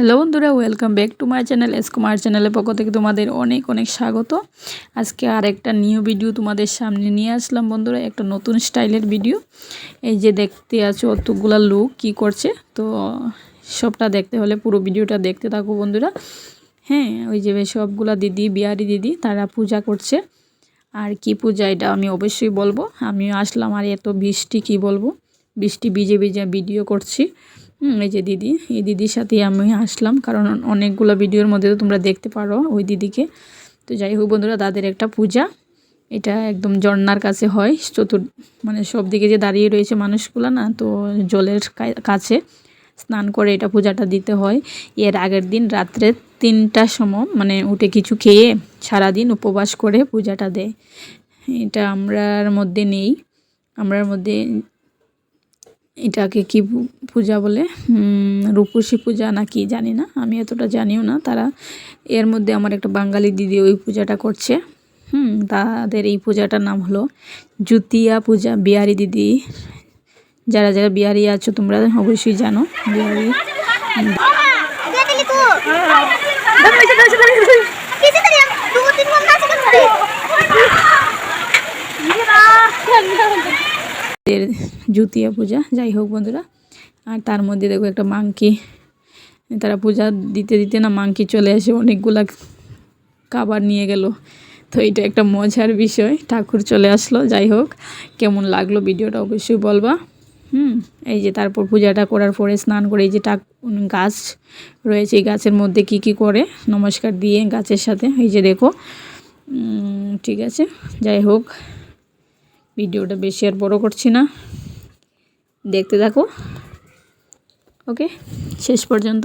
Hello বন্ধুরা welcome back to my channel S Kumar চ্যানেলের পক্ষ থেকে তোমাদের অনেক অনেক স্বাগত। আজকে আর একটা নিউ ভিডিও তোমাদের সামনে নিয়ে আসলাম বন্ধুরা, একটা নতুন স্টাইলের ভিডিও এই যে দেখতে আছো অতগুলা লোক কি করছে, তো সবটা দেখতে হলে পুরো ভিডিওটা দেখতে থাকো বন্ধুরা। হ্যাঁ ওই যে সবগুলা দিদি, বিহারি দিদি, তারা পূজা করছে। আর কি পূজা এটা আমি অবশ্যই বলব। আমি আসলাম, আর এত বৃষ্টি কি বলব? বৃষ্টি ভিজে ভিজে ভিডিও করছি। এই যে দিদি, এই দিদির সাথে আমি আসলাম, কারণ অনেকগুলো ভিডিওর মধ্যে তো তোমরা দেখতে পারো ওই দিদিকে। তো যাই হোক বন্ধুরা, তাদের একটা পূজা। এটা একদম ঝর্নার কাছে হয়, চতুর মানে সব দিকে যে দাঁড়িয়ে রয়েছে মানুষগুলো না, তো জলের কাছে স্নান করে এটা পূজাটা দিতে হয়। এর আগের দিন রাত্রে তিনটার সময় মানে উঠে কিছু খেয়ে সারাদিন উপবাস করে পূজাটা দেয়। এটা আমরার মধ্যে নেই। আমরার মধ্যে এটাকে কি পূজা বলে? রূপসী পূজা না কি জানি না। আমি এতটা জানিও না। তারা এর মধ্যে আমার একটা বাঙালি দিদি ওই পূজাটা করছে। হুম, তাদের এই পূজাটার নাম হলো জুতিয়া পূজা বিহারি দিদি। যারা যারা বিহারি আছো তোমরা অবশ্যই জানো। বিহারি এর জুতিয়া পূজা, যাই হোক বন্ধুরা। আর তার মধ্যে দেখো একটা মাংকি। তারা পূজা দিতে দিতে না মাংকি চলে আসে, অনেকগুলা খাবার নিয়ে গেল। তো এটা একটা মজার বিষয়, ঠাকুর চলে আসলো, যাই হোক। কেমন লাগল ভিডিওটা অবশ্যই বলবা। হুম, এই যে তারপর পূজাটা করার পরে স্নান করে এই যে টাক গাছ রয়েছে, এই গাছের মধ্যে কি কি করে, নমস্কার দিয়ে গাছের সাথে, এই যে দেখো। ঠিক আছে, যাই হোক। ভিডিওটা বেশি আর বড় করছি না। দেখতে থাকো। ওকে? শেষ পর্যন্ত।